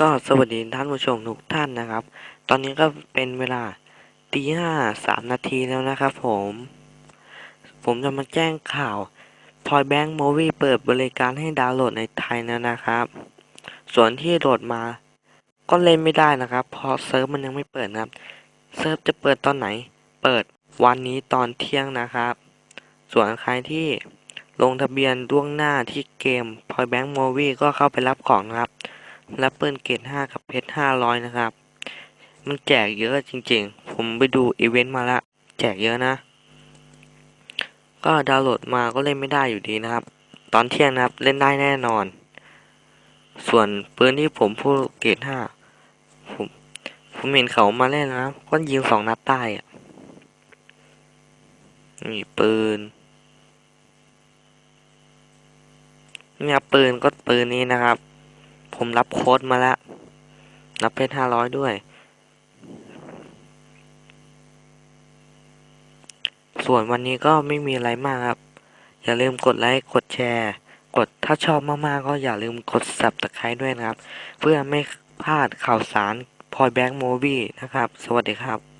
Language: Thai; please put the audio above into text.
ก็สวัสดีท่านผู้ชมทุกท่านนะครับ ตอนนี้ก็เป็นเวลาตีห้าสามนาทีแล้วนะครับผม ผมจะมาแจ้งข่าว Toy Bank Movie เปิดบริการให้ดาวน์โหลดในไทยแล้วนะครับ ส่วนที่โหลดมา ก็เล่นไม่ได้นะครับ เพราะเซิร์ฟมันยังไม่เปิดนะครับ เซิร์ฟจะเปิดตอนไหน เปิดวันนี้ตอนเที่ยงนะครับ ส่วนใครที่ลงทะเบียนล่วงหน้าที่เกม Toy Bank Movie ก็เข้าไปรับของนะครับ รับปืนเกรด5กับเพชร500 นะครับ มันแจกเยอะจริงๆ ผมไปดูอีเวนต์มาละแจกเยอะนะ ก็ดาวน์โหลดมาก็เล่นไม่ได้อยู่ดีนะครับ ตอนเที่ยงนะครับเล่นได้แน่นอน ส่วนปืนที่ผมพูดเกรด5ผมผมเห็นเขามาเล่นนะก็ยิงสองนัดใต้อะนี่ปืนเนี่ยปืนก็ปืนนี้นะครับ ผมรับโค้ดมาแล้วรับเพชรห้าร้อยด้วย ส่วนวันนี้ก็ไม่มีอะไรมากครับ อย่าลืมกดไลค์ กดแชร์ กดถ้าชอบมากๆ ก็อย่าลืมกด subscribe ด้วยนะครับ เพื่อไม่พลาดข่าวสารพอยแบงค์โมบี้นะครับ สวัสดีครับ